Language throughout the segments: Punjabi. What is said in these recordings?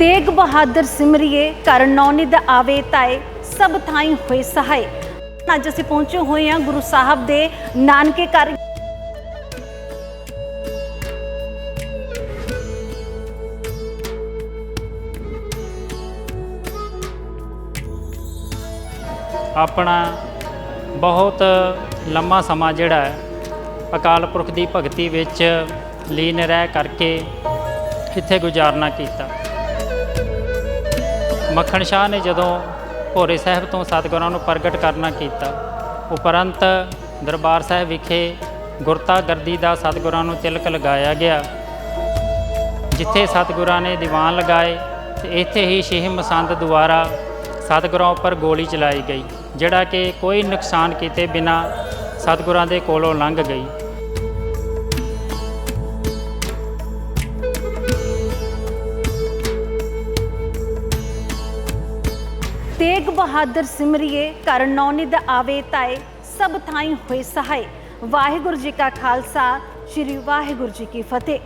ਤੇਗ ਬਹਾਦਰ ਸਿਮਰਿਏ ਕਰ ਨੌਨਿਦ ਆਵੇ ਤਾਏ, ਸਭ ਥਾਈ ਹੋਏ ਸਹਾਏ। ਅੱਜ ਅਸੀਂ ਪਹੁੰਚੇ ਹੋਏ ਹਾਂ ਗੁਰੂ ਸਾਹਿਬ ਦੇ ਨਾਨਕੇ ਘਰ। ਆਪਣਾ ਬਹੁਤ ਲੰਮਾ ਸਮਾਂ ਜਿਹੜਾ ਹੈ, ਅਕਾਲ ਪੁਰਖ ਦੀ ਭਗਤੀ ਵਿੱਚ ਲੀਨ ਰਹਿ ਕਰਕੇ ਇੱਥੇ ਗੁਜ਼ਾਰਨਾ ਕੀਤਾ। ਮੱਖਣ ਸ਼ਾਹ ਨੇ ਜਦੋਂ ਭੋਰੇ ਸਾਹਿਬ ਤੋਂ ਸਤਿਗੁਰਾਂ ਨੂੰ ਪ੍ਰਗਟ ਕਰਨਾ ਕੀਤਾ, ਉਪਰੰਤ ਦਰਬਾਰ ਸਾਹਿਬ ਵਿਖੇ ਗੁਰਤਾ ਗਰਦੀ ਦਾ ਸਤਿਗੁਰਾਂ ਨੂੰ ਤਿਲਕ ਲਗਾਇਆ ਗਿਆ, ਜਿੱਥੇ ਸਤਿਗੁਰਾਂ ਨੇ ਦੀਵਾਨ ਲਗਾਏ ਤੇ ਇੱਥੇ ਹੀ ਸ਼ੇਹ ਮਸੰਦ ਦੁਆਰਾ ਸਤਿਗੁਰਾਂ ਉੱਪਰ ਗੋਲੀ ਚਲਾਈ ਗਈ, ਜਿਹੜਾ ਕਿ ਕੋਈ ਨੁਕਸਾਨ ਕੀਤੇ ਬਿਨਾ ਸਤਿਗੁਰਾਂ ਦੇ ਕੋਲੋਂ ਲੰਘ ਗਈ। ਤੇਗ ਬਹਾਦਰ ਸਿਮਰਿਏ ਕਰ ਨੌਨਿਦ ਆਵੇ ਤਾਏ, ਸਭ ਥਾਈ ਹੋਏ ਸਹਾਏ। ਵਾਹਿਗੁਰੂ ਜੀ ਕਾ ਖਾਲਸਾ, ਸ੍ਰੀ ਵਾਹਿਗੁਰੂ ਜੀ ਕੀ ਫਤਿਹ।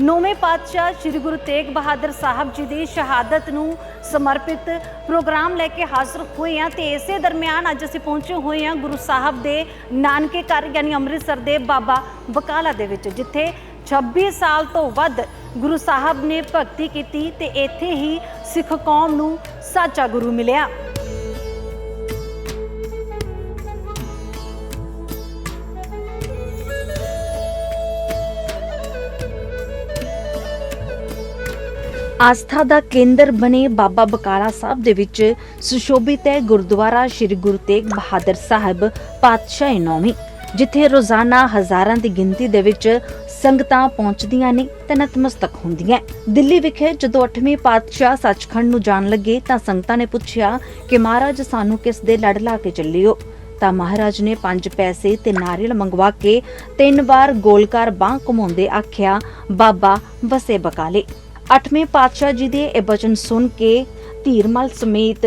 ਨੌਵੇਂ ਪਾਤਸ਼ਾਹ ਸ੍ਰੀ ਗੁਰੂ ਤੇਗ ਬਹਾਦਰ ਸਾਹਿਬ ਜੀ ਦੀ ਸ਼ਹਾਦਤ ਨੂੰ ਸਮਰਪਿਤ ਪ੍ਰੋਗਰਾਮ ਲੈ ਕੇ ਹਾਜ਼ਰ ਹੋਏ ਹਾਂ ਤੇ ਇਸੇ ਦਰਮਿਆਨ ਅੱਜ ਅਸੀਂ ਪਹੁੰਚੇ ਹੋਏ ਹਾਂ ਗੁਰੂ ਸਾਹਿਬ ਦੇ ਨਾਨਕੇ ਘਰ, ਯਾਨੀ ਅੰਮ੍ਰਿਤਸਰ ਦੇ ਬਾਬਾ ਬਕਾਲਾ ਦੇ ਵਿੱਚ, ਜਿੱਥੇ 26 ਸਾਲ ਤੋਂ ਵੱਧ ਗੁਰੂ ਸਾਹਿਬ ਨੇ ਭਗਤੀ ਕੀਤੀ ਤੇ ਇੱਥੇ ਹੀ ਸਿੱਖ ਕੌਮ ਨੂੰ ਸੱਚਾ ਗੁਰੂ ਮਿਲਿਆ। ਆਸਥਾ ਦਾ ਕੇਂਦਰ ਬਣੇ ਬਾਬਾ ਬਕਾਲਾ ਸਾਹਿਬ ਦੇ ਵਿੱਚ ਸੁਸ਼ੋਭਿਤ ਹੈ ਗੁਰਦੁਆਰਾ ਸ੍ਰੀ ਗੁਰੂ ਤੇਗ ਬਹਾਦਰ ਸਾਹਿਬ, ਪਾਤਸ਼ਾਹ ਨੌਵੀਂ। ਜਿੱਥੇ ਰੋਜ਼ਾਨਾ ਹਜ਼ਾਰਾਂ ਦੀ ਗਿਣਤੀ ਦੇ ਵਿੱਚ ਸੰਗਤਾਂ ਪਹੁੰਚਦੀਆਂ ਨੇ ਤੇ ਨਤਮਸਤਕ ਹੁੰਦੀਆਂ ਦਿੱਲੀ ਵਿਖੇ ਜਦੋਂ 8ਵੇਂ ਪਾਤਸ਼ਾਹ ਸੱਚਖੰਡ ਨੂੰ ਜਾਣ ਲੱਗੇ ਤਾਂ ਸੰਗਤਾਂ ਨੇ ਪੁੱਛਿਆ ਕਿ ਮਹਾਰਾਜ ਸਾਨੂੰ ਕਿਸ ਦੇ ਲੜ ਲਾ ਕੇ ਚੱਲਿਓ। ਤਾਂ ਮਹਾਰਾਜ ਨੇ ਪੰਜ ਪੈਸੇ ਤੇ ਨਾਰੀਅਲ ਮੰਗਵਾ ਕੇ ਤਿੰਨ ਵਾਰ ਗੋਲਕਾਰ ਬਾਹ ਘੁਮਾਉਂਦੇ ਆਖਿਆ, ਬਾਬਾ, ਵਸੇ ਬਕਾਲੇ। ਅੱਠਵੇਂ ਪਾਤਸ਼ਾਹ ਜੀ ਦੇ ਇਹ ਬਚਨ ਸੁਣ ਕੇ ਧੀਰਮਲ ਸਮੇਤ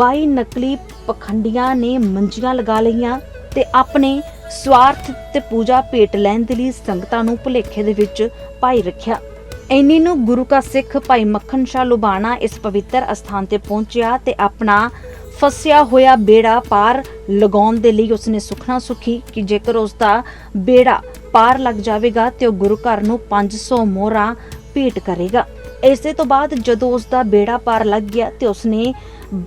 22 ਨਕਲੀ ਪਖੰਡੀਆਂ ਨੇ ਮੰਜੀਆਂ ਲਗਾ ਲਈਆਂ ਤੇ ਆਪਣੇ ਸਵਾਰਥ ਤੇ ਪੂਜਾ ਭੇਟ ਲੈਣ ਦੇ ਲਈ ਸੰਗਤਾਂ ਨੂੰ ਭੁਲੇਖੇ ਦੇ ਵਿੱਚ ਪਾਈ ਰੱਖਿਆ। ਐਨੀ ਨੂੰ ਗੁਰੂ ਕਾ ਸਿੱਖ ਭਾਈ ਮੱਖਣ ਸ਼ਾਹ ਲੁਬਾਣਾ ਇਸ ਪਵਿੱਤਰ ਅਸਥਾਨ ਤੇ ਪਹੁੰਚਿਆ ਤੇ ਆਪਣਾ ਫਸਿਆ ਹੋਇਆ ਬੇੜਾ ਪਾਰ ਲਗਾਉਣ ਦੇ ਲਈ ਉਸਨੇ ਸੁਖਣਾ ਸੁਖੀ ਕਿ ਜੇਕਰ ਉਸ ਦਾ ਬੇੜਾ ਪਾਰ ਲੱਗ ਜਾਵੇਗਾ ਤੇ ਉਹ ਗੁਰੂ ਘਰ ਨੂੰ 500 ਮੋਹਰਾਂ ਭੇਟ ਕਰੇਗਾ। ਇਸੇ ਤੋਂ ਬਾਅਦ ਜਦੋਂ ਉਸ ਦਾ ਬੇੜਾ ਪਾਰ ਲੱਗ ਗਿਆ ਤੇ ਉਸਨੇ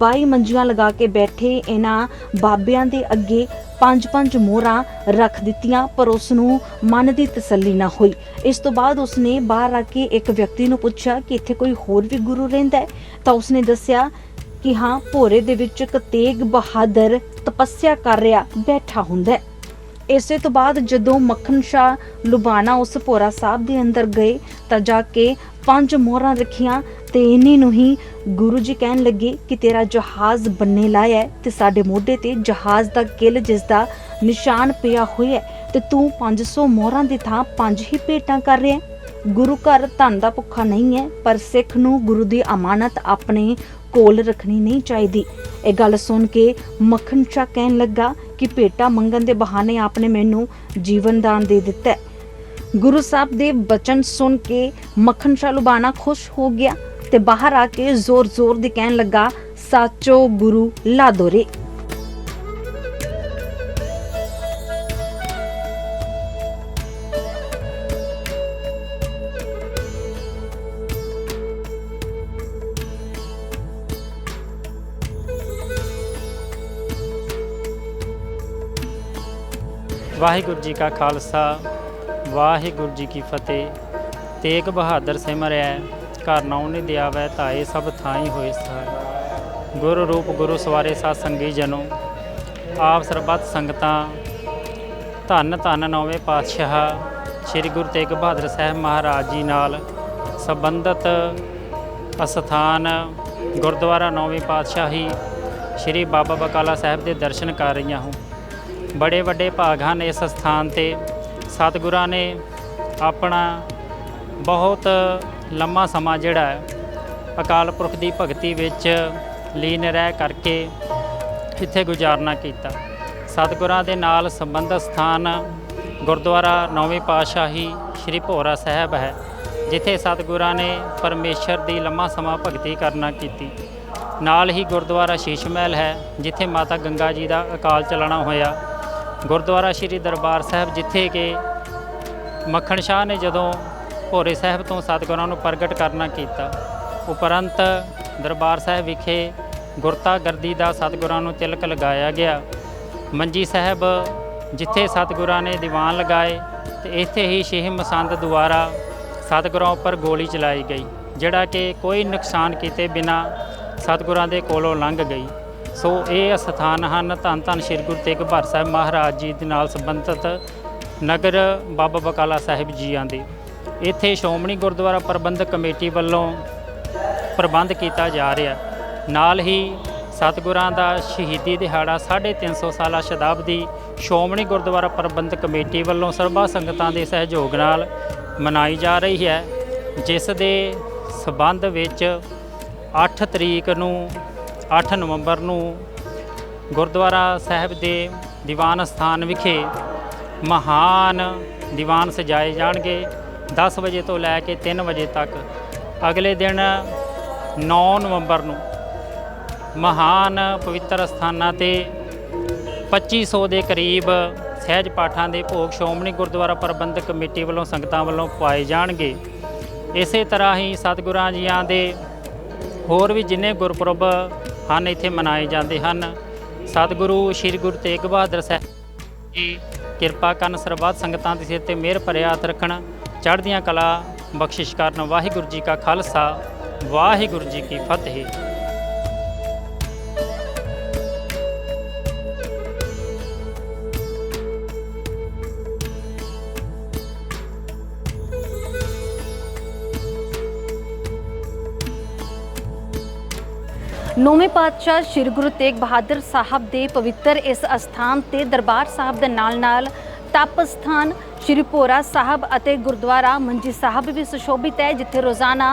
22 ਮੰਜੀਆਂ ਲਗਾ ਕੇ ਬੈਠੇ ਇਹਨਾਂ ਬਾਬਿਆਂ ਦੇ ਅੱਗੇ ਪੰਜ ਪੰਜ ਮੋਹਰਾਂ ਰੱਖ ਦਿੱਤੀਆਂ, ਪਰ ਉਸ ਨੂੰ ਮਨ ਦੀ ਤਸੱਲੀ ਨਾ ਹੋਈ। ਇਸ ਤੋਂ ਬਾਅਦ ਉਸਨੇ ਬਾਹਰ ਆ ਕੇ ਇੱਕ ਵਿਅਕਤੀ ਨੂੰ ਪੁੱਛਿਆ ਕਿ ਇੱਥੇ ਕੋਈ ਹੋਰ ਵੀ ਗੁਰੂ ਰਹਿੰਦਾ ਹੈ? ਤਾਂ ਉਸਨੇ ਦੱਸਿਆ ਕਿ ਹਾਂ, ਭੋਰੇ ਦੇ ਵਿੱਚ ਇੱਕ ਤੇਗ ਬਹਾਦਰ ਤਪੱਸਿਆ ਕਰ ਰਿਹਾ, ਬੈਠਾ ਹੁੰਦਾ ਹੈ। ਇਸੇ ਤੋਂ ਬਾਅਦ ਜਦੋਂ ਮੱਖਣ ਸ਼ਾਹ ਲੁਬਾਣਾ ਉਸ ਭੋਰਾ ਸਾਹਿਬ ਦੇ ਅੰਦਰ ਗਏ ਤਾਂ ਜਾ ਕੇ ਪੰਜ ਮੋਹਰਾਂ ਰੱਖੀਆਂ ਤੇ ਇੰਨੀ ਨੂੰ ਹੀ ਗੁਰੂ ਜੀ ਕਹਿਣ ਲੱਗੇ ਕਿ ਤੇਰਾ ਜਹਾਜ਼ ਬੰਨੇ ਲਾਇਆ ਹੈ ਤੇ ਸਾਡੇ ਮੋਢੇ ਤੇ ਜਹਾਜ਼ ਦਾ ਕਿਲ ਜਿਸ ਦਾ ਨਿਸ਼ਾਨ ਪਿਆ ਹੋਇਆ ਹੈ ਤੇ ਤੂੰ 500 ਮੋਹਰਾਂ ਦੀ ਥਾਂ ਪੰਜ ਹੀ ਭੇਟਾਂ ਕਰ ਰਿਹਾ ਗੁਰੂ ਘਰ ਧਨ ਦਾ ਭੁੱਖਾ ਨਹੀਂ ਹੈ, ਪਰ ਸਿੱਖ ਨੂੰ ਗੁਰੂ ਦੀ ਅਮਾਨਤ ਆਪਣੇ ਕੋਲ ਰੱਖਣੀ ਨਹੀਂ ਚਾਹੀਦੀ। ਇਹ ਗੱਲ ਸੁਣ ਕੇ ਮੱਖਣ ਸ਼ਾਹ ਕਹਿਣ ਲੱਗਾ ਕਿ ਭੇਟਾ ਮੰਗਣ ਦੇ ਬਹਾਨੇ ਆਪਨੇ ਮੈਨੂੰ ਜੀਵਨ ਦਾਨ ਦੇ ਦਿੱਤਾ ਗੁਰੂ ਸਾਹਿਬ ਦੇ ਬਚਨ ਸੁਣ ਕੇ ਮੱਖਣ ਸ਼ਾਹ ਲੁਬਾਣਾ ਖੁਸ਼ ਹੋ ਗਿਆ ਤੇ ਬਾਹਰ ਆ ਕੇ ਜ਼ੋਰ-ਜ਼ੋਰ ਦੀ ਕਹਿਣ ਲੱਗਾ, ਸਾਚੋ ਗੁਰੂ ਲਾਦੋਰੇ। ਵਾਹਿਗੁਰੂ ਜੀ ਕਾ ਖਾਲਸਾ, ਵਾਹਿਗੁਰੂ ਜੀ ਕੀ ਫਤਿਹ। ਤੇਗ ਬਹਾਦਰ ਸਿਮਰਿਆ ਘਰ ਨਾਉ ਦਿਆਵੈ, ਧਾਏ ਸਭ ਥਾਈ ਹੋਏ ਸਹਾय ਗੁਰੂ ਰੂਪ ਗੁਰੂ ਸਵਾਰੇ ਸਾਧ ਸੰਗੀ ਜਨੋ, ਆਪ ਸਰਬੱਤ ਸੰਗਤਾਂ। ਧੰਨ ਧੰਨ ਨੌਵੇਂ ਪਾਤਸ਼ਾਹ, ਸ੍ਰੀ ਗੁਰੂ ਤੇਗ ਬਹਾਦਰ ਸਾਹਿਬ ਮਹਾਰਾਜ ਜੀ ਨਾਲ ਸੰਬੰਧਿਤ ਅਸਥਾਨ, ਗੁਰਦੁਆਰਾ ਨੌਵੇਂ ਪਾਤਸ਼ਾਹੀ, ਸ੍ਰੀ ਬਾਬਾ ਬਕਾਲਾ ਸਾਹਿਬ ਦੇ ਦਰਸ਼ਨ ਕਰ ਰਹੀਆਂ ਹਾਂ। ਬੜੇ ਵੱਡੇ ਭਾਗ ਹਨ ਇਸ ਸਥਾਨ ਤੇ। ਸਤਿਗੁਰਾਂ ਨੇ ਆਪਣਾ ਬਹੁਤ ਲੰਮਾ ਸਮਾਂ ਜਿਹੜਾ ਹੈ, ਅਕਾਲ ਪੁਰਖ ਦੀ ਭਗਤੀ ਵਿੱਚ ਲੀਨ ਰਹਿ ਕਰਕੇ ਇੱਥੇ ਗੁਜ਼ਾਰਨਾ ਕੀਤਾ। ਸਤਿਗੁਰਾਂ ਦੇ ਨਾਲ ਸੰਬੰਧਿਤ ਸਥਾਨ ਗੁਰਦੁਆਰਾ ਨੌਵੇਂ ਪਾਤਸ਼ਾਹੀ ਸ੍ਰੀ ਭੋਰਾ ਸਾਹਿਬ ਹੈ, ਜਿੱਥੇ ਸਤਿਗੁਰਾਂ ਨੇ ਪਰਮੇਸ਼ਰ ਦੀ ਲੰਮਾ ਸਮਾਂ ਭਗਤੀ ਕਰਨਾ ਕੀਤੀ। ਨਾਲ ਹੀ ਗੁਰਦੁਆਰਾ ਸ਼ੀਸ਼ ਮਹਿਲ ਹੈ, ਜਿੱਥੇ ਮਾਤਾ ਗੰਗਾ ਜੀ ਦਾ ਅਕਾਲ ਚਲਾਣਾ ਹੋਇਆ। ਗੁਰਦੁਆਰਾ ਸ੍ਰੀ ਦਰਬਾਰ ਸਾਹਿਬ, ਜਿੱਥੇ ਕਿ ਮੱਖਣ ਸ਼ਾਹ ਨੇ ਜਦੋਂ ਭੋਰੇ ਸਾਹਿਬ ਤੋਂ ਸਤਿਗੁਰਾਂ ਨੂੰ ਪ੍ਰਗਟ ਕਰਨਾ ਕੀਤਾ, ਉਪਰੰਤ ਦਰਬਾਰ ਸਾਹਿਬ ਵਿਖੇ ਗੁਰਤਾ ਗਰਦੀ ਦਾ ਸਤਿਗੁਰਾਂ ਨੂੰ ਤਿਲਕ ਲਗਾਇਆ ਗਿਆ। ਮੰਜੀ ਸਾਹਿਬ, ਜਿੱਥੇ ਸਤਿਗੁਰਾਂ ਨੇ ਦੀਵਾਨ ਲਗਾਏ, ਤੇ ਇੱਥੇ ਹੀ ਸ਼ੇਹ ਮਸੰਦ ਦੁਆਰਾ ਸਤਿਗੁਰਾਂ ਉੱਪਰ ਗੋਲੀ ਚਲਾਈ ਗਈ, ਜਿਹੜਾ ਕਿ ਕੋਈ ਨੁਕਸਾਨ ਕੀਤੇ ਬਿਨਾ ਸਤਿਗੁਰਾਂ ਦੇ ਕੋਲੋਂ ਲੰਘ ਗਈ। ਸੋ ਇਹ ਸਥਾਨ ਹਨ ਧੰਨ ਧੰਨ ਸ੍ਰੀ ਗੁਰੂ ਤੇਗ ਬਹਾਦਰ ਸਾਹਿਬ ਮਹਾਰਾਜ ਜੀ ਦੇ ਨਾਲ ਸੰਬੰਧਿਤ ਨਗਰ ਬਾਬਾ ਬਕਾਲਾ ਸਾਹਿਬ ਜੀਆਂ ਦੇ। ਇੱਥੇ ਸ਼੍ਰੋਮਣੀ ਗੁਰਦੁਆਰਾ ਪ੍ਰਬੰਧਕ ਕਮੇਟੀ ਵੱਲੋਂ ਪ੍ਰਬੰਧ ਕੀਤਾ ਜਾ ਰਿਹਾ। ਨਾਲ ਹੀ ਸਤਿਗੁਰਾਂ ਦਾ ਸ਼ਹੀਦੀ ਦਿਹਾੜਾ 350 ਸਾਲਾ ਸ਼ਤਾਬਦੀ ਸ਼੍ਰੋਮਣੀ ਗੁਰਦੁਆਰਾ ਪ੍ਰਬੰਧਕ ਕਮੇਟੀ ਵੱਲੋਂ ਸਰਬਾ ਸੰਗਤਾਂ ਦੇ ਸਹਿਯੋਗ ਨਾਲ ਮਨਾਈ ਜਾ ਰਹੀ ਹੈ, ਜਿਸ ਦੇ ਸਬੰਧ ਵਿੱਚ 8 ਤਰੀਕ ਨੂੰ 8 ਨਵੰਬਰ ਨੂੰ ਗੁਰਦੁਆਰਾ ਸਾਹਿਬ ਦੇ ਦੀਵਾਨ ਸਥਾਨ ਵਿਖੇ ਮਹਾਨ ਦੀਵਾਨ ਸਜਾਏ ਜਾਣਗੇ। 10 ਵਜੇ ਤੋਂ ਲੈ ਕੇ 3 ਵਜੇ ਤੱਕ ਅਗਲੇ ਦਿਨ 9 ਨਵੰਬਰ ਨੂੰ ਮਹਾਨ ਪਵਿੱਤਰ ਸਥਾਨਾਂ ਤੇ 2500 ਦੇ ਕਰੀਬ ਸਹਿਜ ਪਾਠਾਂ ਦੇ ਭੋਗ ਸ਼੍ਰੋਮਣੀ ਗੁਰਦੁਆਰਾ ਪ੍ਰਬੰਧਕ ਕਮੇਟੀ ਵੱਲੋਂ ਸੰਗਤਾਂ ਵੱਲੋਂ ਪਾਏ ਜਾਣਗੇ। ਇਸੇ ਤਰ੍ਹਾਂ ਹੀ ਸਤਿਗੁਰਾਂ ਜੀਆਂ ਦੇ ਹੋਰ ਵੀ ਜਿੰਨੇ ਗੁਰਪੁਰਬ ਹਨ। ਇੱਥੇ ਮਨਾਏ ਜਾਂਦੇ ਹਨ। ਸਤਿਗੁਰੂ ਸ੍ਰੀ ਗੁਰੂ ਤੇਗ ਬਹਾਦਰ ਸਾਹਿਬ ਜੀ, ਕਿਰਪਾ ਕਰਨ ਸਰਬੱਤ ਸੰਗਤਾਂ ਦੇ ਸਿਰ ਤੇ ਮਿਹਰ ਭਰਿਆ ਹੱਥ ਰੱਖਣ। ਚੜ੍ਹਦੀਆਂ ਕਲਾ ਬਖਸ਼ਿਸ਼ ਕਰਨ। ਵਾਹਿਗੁਰੂ ਜੀ ਕਾ ਖਾਲਸਾ, ਵਾਹਿਗੁਰੂ ਜੀ ਕੀ ਫਤਿਹ। ਨੌਵੇਂ ਪਾਤਸ਼ਾਹ ਸ੍ਰੀ ਗੁਰੂ ਤੇਗ ਬਹਾਦਰ ਸਾਹਿਬ ਦੇ ਪਵਿੱਤਰ ਇਸ ਅਸਥਾਨ ਤੇ ਦਰਬਾਰ ਸਾਹਿਬ ਦੇ ਨਾਲ-ਨਾਲ ਤਪ ਸਥਾਨ ਸ੍ਰੀ ਭੋਰਾ ਸਾਹਿਬ ਅਤੇ ਗੁਰਦੁਆਰਾ ਮੰਜੀ ਸਾਹਿਬ ਵੀ ਸੁਸ਼ੋਭਿਤ ਹੈ, ਜਿੱਥੇ ਰੋਜ਼ਾਨਾ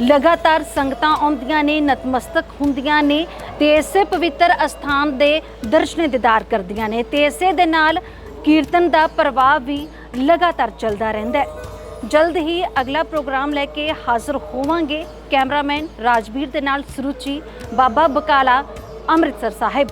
ਲਗਾਤਾਰ ਸੰਗਤਾਂ ਆਉਂਦੀਆਂ ਨੇ, ਨਤਮਸਤਕ ਹੁੰਦੀਆਂ ਨੇ ਤੇ ਇਸੇ ਪਵਿੱਤਰ ਅਸਥਾਨ ਦੇ ਦਰਸ਼ਨ ਦੀਦਾਰ ਕਰਦੀਆਂ ਨੇ ਤੇ ਇਸੇ ਦੇ ਨਾਲ ਕੀਰਤਨ ਦਾ ਪ੍ਰਵਾਹ ਵੀ ਲਗਾਤਾਰ ਚੱਲਦਾ ਰਹਿੰਦਾ ਹੈ। ਜਲਦ ਹੀ ਅਗਲਾ ਪ੍ਰੋਗਰਾਮ ਲੈ ਕੇ ਹਾਜ਼ਰ ਹੋਵਾਂਗੇ ਕੈਮਰਾਮੈਨ ਰਾਜਵੀਰ ਦੇ ਨਾਲ ਸਰੂਚੀ, ਬਾਬਾ ਬਕਾਲਾ, ਅੰਮ੍ਰਿਤਸਰ ਸਾਹਿਬ।